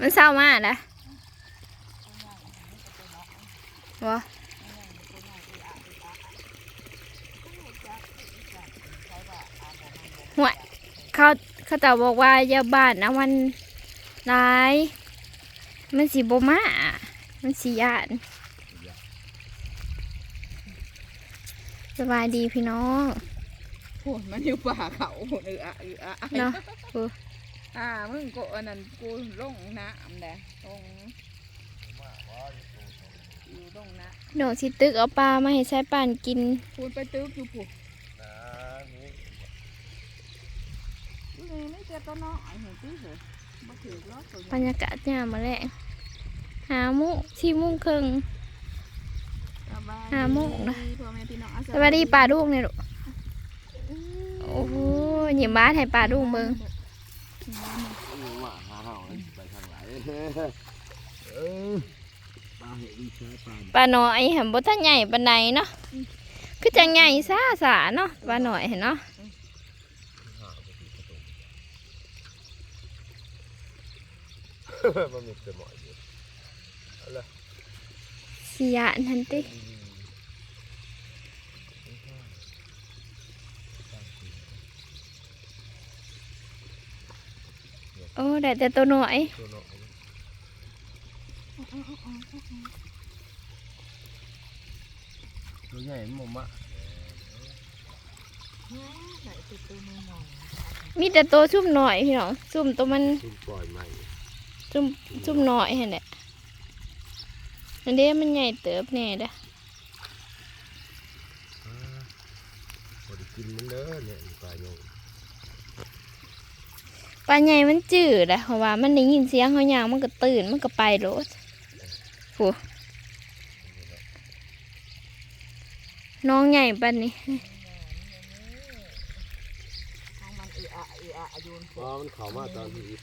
มันเศร้ามากนะวะหัวเขาเขาจะบอกว่าอย่าบ้านนะมันร้าย มันสีบมามันสียานสบายดีพี่น้องโอ้ยมันอยู่ป่าเขาเอออะเอออะเนาะ อ่ามึงก็อันนั้นกูลงน้ำแดะตรงอยู่ตรงน้น้องสิตึกเอาปลามาให้ใช้ป่านกินำคูณไปตึกอยู่ผูกกูเลยไม่เจอตัวน้อยเห็นตื้อเหรอบ่ถือล้อตัวบรรยากาศยามมาแลงหาโมุสี่โมุงครึ่งห้าโมงนะพ่อแม่พี่น้องสวัสดีป่าดุ้งเนี่ยลูกโอ้โหหยิบบ้านให้ป่าดุ้งเบิง ว่าหาเห่าไปทางไหนเออปลาเห็นใช้ปลาป่าน้อยเห็นบ่ท่านใหญ่ปานใดเนาะคือจังใหญ่ซ่าสาเนาะป่าน้อยเห็นเนาะมันมีแต่หมอยอยู่สิยานทันติ โอ้ได้แต่ตัวน้อยตัวน้อยตัวใหญ่หมมอะมีแต่ตัวซุ่มน้อยพี่น้องซุ่มตัวมันซุ่มปล่อยใหม่ซุ่มซุ่มน้อยเห็นแหละอันเนี้มันใหญ่เติบแน่เด้อพอได้กินมันเด้อเนี่ยปลาโยง ปลาใหญ่มันจืดอะเพราะว่ามันได้ยินเสียงเขาอย่างมันก็ตื่นมันก็ไปโลดโหน้องใหญ่ปันนี้ทางมันเอออะเอออะอยู่ปลามันเข้ามาตอนที่อีก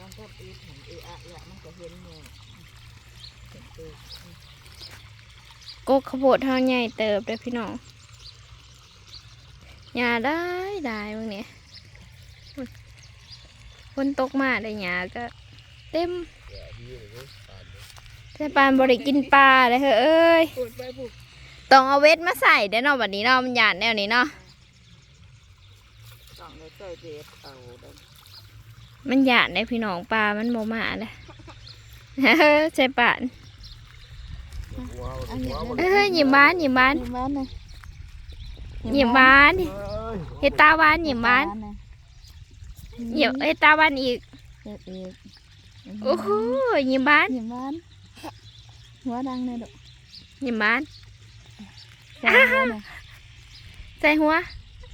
ตอนทับอีทเห็นเออะเอะมันก็เห็นเนี่ยเห็นตัวกกขาวโพดเท่าใหญ่เติบเลยพี่น้องหญ้าได้ได้บางเนี่ย ฝนตกมาได้หญ้าก็เต็มแกะที่เลยปลาเนี่ยแต่ปานบริกินปลาเลยเฮ้ยเอ้ยพูดไปพูดต้องเอาเวทมาใส่เด้อเนาะวันนี้เนาะมันหยาดแนวนี้เนาะต้องเลยใส่เด็ดเอาเด้อมันหยาดในพี่น้องปลา มันโมมาเลยใช่ป่านว้าวว้าวเอ้ยหยิบบ้านหยิบบ้านยิ้มบ้านเลยหยิบบ้านเอ้ยเฮ็ดตาบ้านหยิบบ้าน หยิบเฮ็ดตาบ้านอีกเฮ็ดอีกโอ้โหหยิบบ้านยิ้มบ้านหัวดังเลยดอกหยิบบ้านใส่หัวหน่อยใส่หัว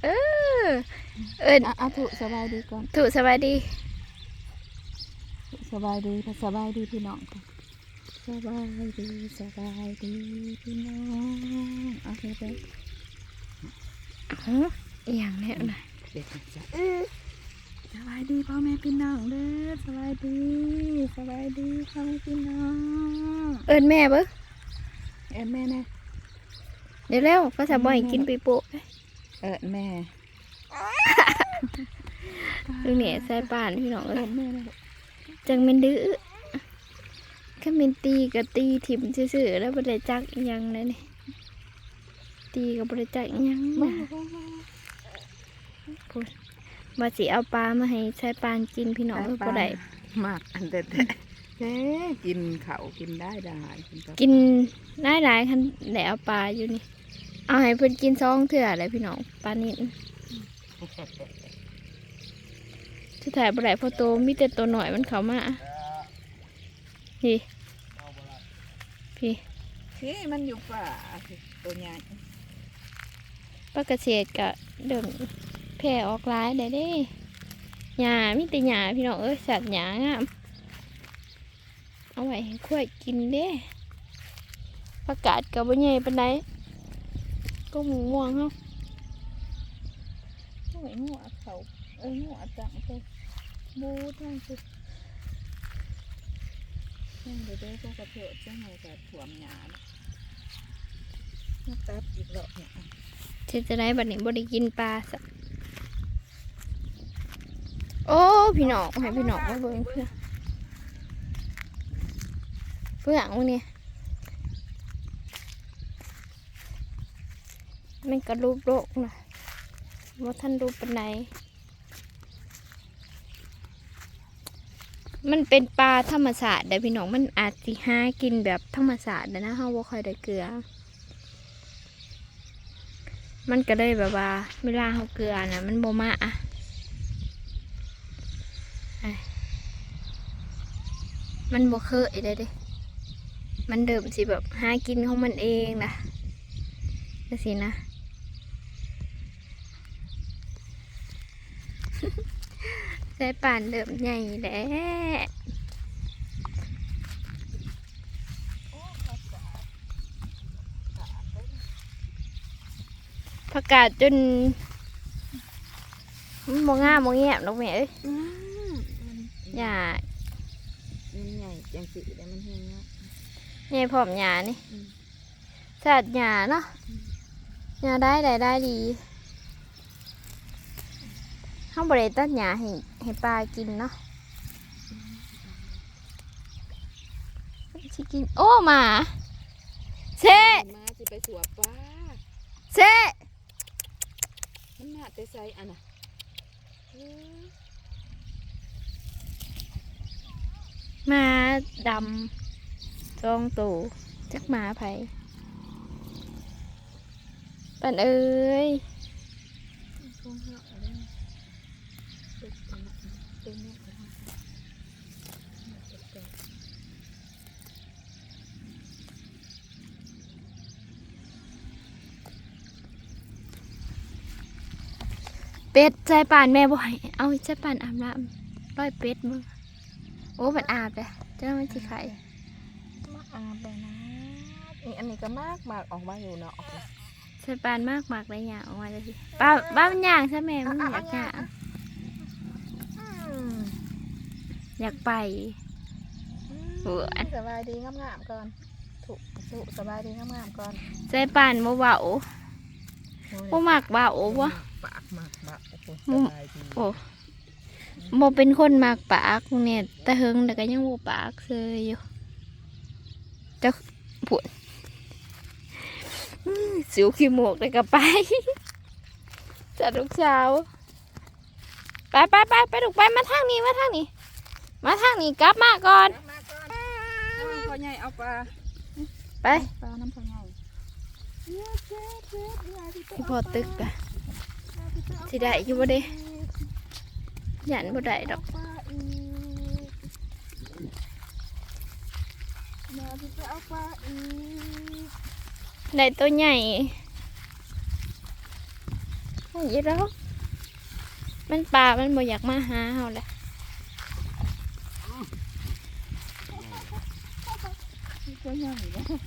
เออ เอินอะอะถูกสบายดีก่อนถูกสบายดีสบายดีสบายดีพี่น้องค่ะสบายดีสบายดีพี่น้องโอเคเด้อโอ้อหย่างแนี้นะเด็กจ้ะ สบายดีพ่อแม่พี่น้องเด้อสบายดีสบายดีพ่อแม่พี่น้องเอินแม่เบิ้งเอ็นแม่แน่เดี๋ยวเร็วภาษาบ่อยกินปีโป้เอ็นแม่ลูกเนี่ยใส่ป่านพี่น้องเอ้เอ็ยนแม่แน่จังเมนดื้อแค่เมนตีกับตีถิ่มซื่อๆแล้วบ่ได้จักอิหยังเลยนี่ตีกับบ่ได้จักอิหยังมานะ ว่าสิเอาปลามาให้ใช้ปานกินพี่น้องเอ้ยบ่ได้มากอันเด็ดเด้กินเขากินได้ได้กินกินได้หลายคันได้เอาปลาอยู่นี่ เอาให้เพิ่นกินซองเถื่อเลยพี่น้องปลานิ่นสุดท้ายบ่ได้เพอโตมีแต่ตัวหน่อยมันเข้ามาพี่พี่ที่มันอยู่ป่าตัวใหญ่ปลากระเฉดกะเดิม แผ่ออกหลายได้เด้หญ้ามีแต่หญ้าพี่น้องเอ้ยสัตว์หญ้างามเอาไว้ให้ควายกินเด้ประกาศกับบ่ใหญ่ปานใดก็หมูม่วงเฮาโอ้ยหัวเขาเอ้ยหัวจังเลยบูทั้งสุดยังเดี๋ยวเดี๋ยวก็กระเถิดจังเลยกับถ่วมหยาดมาตัดอีกแล้วเนี่ยเธอจะได้บัดนี้บ่ได้กินปลาสะ โอ้พี่น้องให้พี่น้องมาเบิ่งเพื่อเพื่ออังนี่มันก็รูปโลกนะว่าท่านรูปปันไหนมันเป็นปลาธรรมศาสตร์แต่พี่น้องมันอาจสิหากินแบบธรรมศาสตร์นะเฮาบ่ค่อยได้เกลือ มันก็เลยแบบว่าเวลาเฮาเกลือนะมันบ่มาอะ มันบ่เคยได้เด้มันเดิมสิแบบหากินของมันเองนะจังสินะสายป่านเดิมใหญ่แหละประกาศจนมันมองง่ามมองแยบดอกแม่เอ้ยอืมอย่า มันใหญ่จังสิแต่มันเฮียเนาะใหญ่พร้อมหยานี่อืมสัตว์หยาเนาะหยาได้ได้ได้ดีห้องบริตัดหยาให้ให้ปลากินเนาะสิกิน โอ้หมาเซมาสิไปสวบปลาเซมันน่าแต่ใส่อันน่ะเออ ห มาดำจองตูจักหมาไผปันเอ้ยเหาะเอาได้เด็กอันน่ะเต็มเนี่ยเอามาเป็ดใจป่านแม่บ่อย เอาใจป่านอาบน้ำร้อยเป็ดมึง โอ้มันอาบเลยเจ้ามันสิไข่มาอาบเลยนะนี่อันนี้ก็มากมากออกมาอยู่เนาะออกมาใจป่านมากมากเลยอย่างออกมาเลยสิป้าบ้ามันย่างใช่ไหมมันอยากย่างอืมอยากไปเบื่อสบายดีงามๆก่อนถูกถูกสบายดีงามๆก่อนใจป่านบ่เบาบ่มักเบาบ่ปากมากบะโอ้โหอืสมบายดีโอ้ บ่เป็นคนมักปากเนี่ยแต่เฮิงแต่ก็ยังบ่ปากเซยอยู่จะปวดอื้อสิวขี้หมวกเลยก็ไปจัดลูกสาวไปไปไปไปลูกไปมาทางนี้มาทางนี้ มาทางนี้กลับมาก่อนมาก่อนเอาพ่อใหญ่เอาปลาไปปลาน้ำพ่อใหญ่พี่พอตึกอะสิได้อยู่บ่เด้ หยันบ่ได้ดอกปลาอีกมาพี่จะเอาปลาอีกได้ตัวใหญ่โอ้ยแล้วมันปลา มันบ่อยากมาหาเฮาแหละตัวใหญ่เนาะ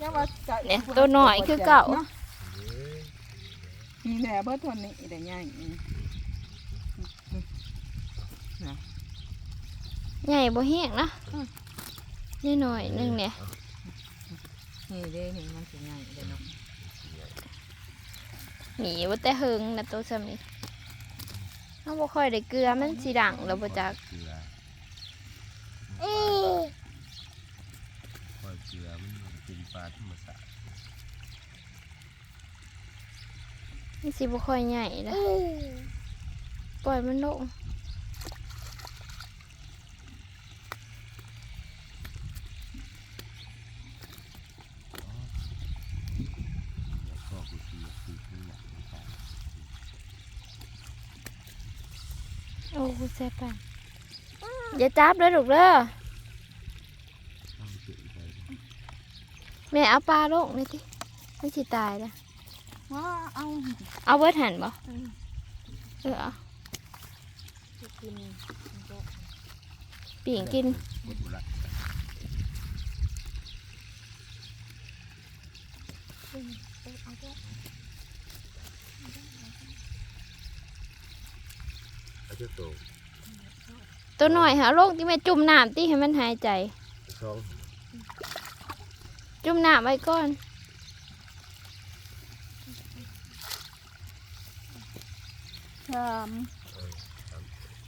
ยังว่าจะเนี่ยตัวหน่อยคือเก่านะนี่แหละเบิดทนนี่ได้ใหญ่นี่ ใหญ่บ่แห้งนะนี่หน่อยหนึงเนี่ยนี่เด้นี่มันสิใหญ่เด้เนาะหนีบ่แต่เฮิงนะตัวซ้ำนี้เฮาบ่ค่อยได้เกลือมันสิดังแล้วบ่จักเกลือคอยเกลือมันเป็นปลาธรรมศาสตร์มันสิบ่ค่อยใหญ่นะปล่อยมันลง แล้วก็กูเกลือคือขึ้นหนักเป็นปลา โอ้แซ่บปานอย่าจับเด้อลูกเด้อต้องเกลือไปแม่เอาปลาลงนี่ติมันสิตายนะว้าเอาเอาเบิดหันบ่เออเอาสิกินมันก็ปิ่งกิน หมดบุระเอาเจ้าโตตัวหน่อยหาโลกที่แม่จุ่มน้ำที่ให้มันหายใจ สองจุ่มน้ำไว้ก่อนใช้าม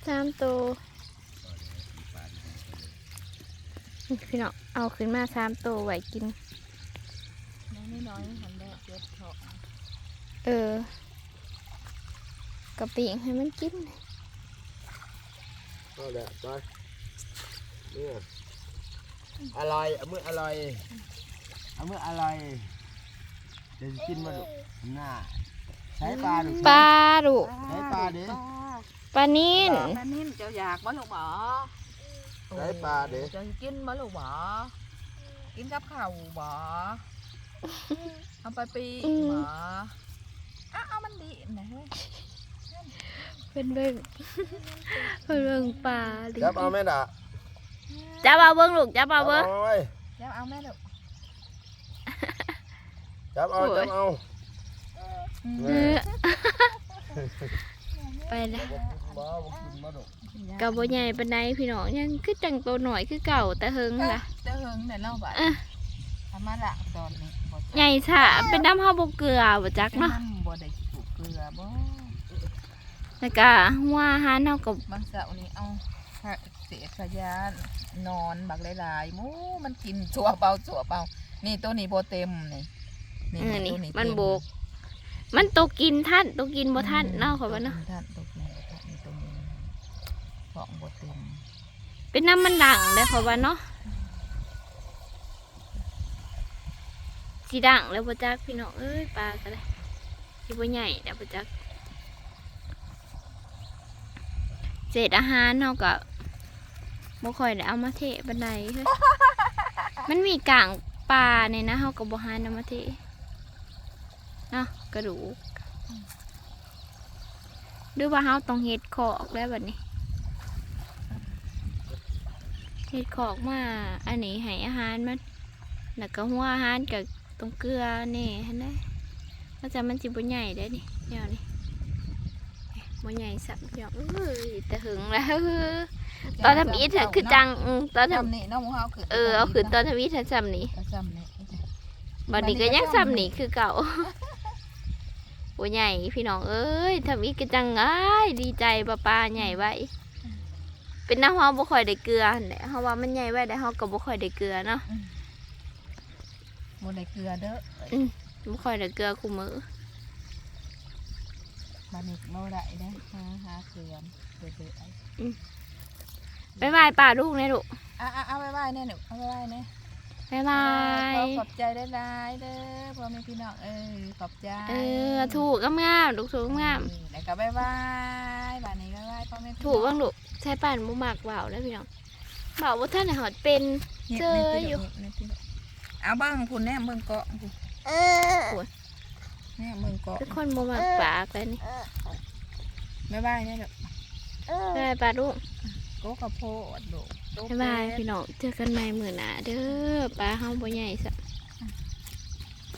สามตัวนี่พี่น้องเอาขึ้นมาสามตัวไว้กิน น้อยน้อยๆหันได้เจ็ดเถาะเออกระปิงให้มันกิน ก็แหละไปเนี่ยอร่อยเอามืออร่อยเอามืออร่อยเดี๋ยวจะกินมาดูหน้าใช้ปลาดูปลาดุกใช้ปลาดิปลานิ่นปลานิ่มเจ้าอยากบ่ลูกหมอใช้ปลาดิเจ้าสิกินบ่ลูกหมอกินกับข้าวบ่เอาไปปีกบ่อ้าวเอามันดีนะเฮ้ย เป็นเบิ่งเป็นเบิ่งปลาดิจับเอาไหมด่ะจับเอาเบิ่งลูกจับเอาเบิ่งจับเอาไว้เดี๋ยวเอาแม่ลูกจับเอาโอ้ยจับเอาอืมเออไปแล้วบ่บ่กินมาดูกะบ่ใหญ่ปานใดพี่น้องยังคือจังตัวหน่อยคือเก่าแต่เฮิงล่ะเจ้าเฮิงเนี่ยเล่าบ่อะทำมาละตอนนี้บ่ใหญ่ซะเป็นน้ำเฮาบ่เกลือบ่จักเนาะน้ำบ่ได้ถูกเกลือบ่ แล้วก็หัวอาหารเฮาก็บางเสาร์นี้เอาค่ะเศษขยะนอนบักหลายๆหมูมันกินสัวเบาสัวเบานี่ตัวนี้บ่เต็มนี่เออนี่ตัวมันเต็โบก มันตกกินท่านตกกินบ่ท่านเนาะขอยว่าเนาะท่านตัวกินบ่ทันนี่ตัวนี้ของบ่เต็มเป็นน้ำมันดังเลยขอยว่าเนาะสิดังแล้วบ่จักพี่น้องเอ้ยปลาก็ได้สิบ่ใหญ่แล้วบ่จักเศษอาหารเฮาก็บ่ค่อยได้เอามาเทบันไดเฮ้ยมันมีกลางปลาเนี่ยนะเฮาก็บ่หานํมาเทเนาะกระดูกหรือว่าเฮาต้องเฮ็ดคอกแล้วบัดนี้เห็ดขอกมาอันนี้ให้อาหารมันแล้วก็หัวอาหารกับตรงเกลือนี่เห็นได้ก็จะมันจิบใหญ่ได้ดิเดี๋ยวนี้ บ่ใหญ่สับเดี๋ยวเอ้ยแต่หึงแล้วตอนทำอีทอะคือจังอืมตอนทจำนี่น้องหมูเฮาคือำเออเอาขึ้นตอนทำอีทจำนี่จำนี่บัดนี้ก็ยังจำนี่คือเก่าบ่ใหญ่พี่น้องเอ้ยทำอีทก็จังอ้ายดีใจป้าป้าใหญ่ไว้เป็นน้ำเฮาบ่ค่อยได้เกลือหั่นแหละเฮาว่ามันใหญ่ไว้แต่เฮาก็บ่ค่อยได้เกลือเนาะบ่ได้เกลือเด้อบ่ค่อยได้เกลือคู่มือ บัดนี้บ่ได้เด้อหาหาเกลือเด้อบ๊ายบายป่าลูกนะลูกอะๆเอาไว้ๆแน่หนูเอาไว้ๆแน่บ๊ายบายขอขอบใจได้หลายๆเด้อพ่อแม่พี่น้องเออขอบใจเออ ถูกงามๆลูกถูกงามเออแล้วก็บ๊ายบายบ้านนี้บ๊ายบายพ่อแม่พี่น้องถูกบ้างลูกใช้ป่านบ่มักว่าวแล้วพี่น้องบ่าวว่าท่านน่ะหอดเป็นนี่เจอนี่อยู่นี่นี่นี่เอาเบิ่งพุ่นแน่เบิ่งเกาะพุ่นโอ้ยแน่เบิ่งเกาะทุกคนบ่มักปากแล้วนี่บ๊ายบายแน่เด้อบ๊ายบายป่าลูกโกะกระโพดลูกบ๊ายบายพี่น้องเจอกันใหม่มื้อหน้าเด้อปลาเฮาบ่ใหญ่ซะ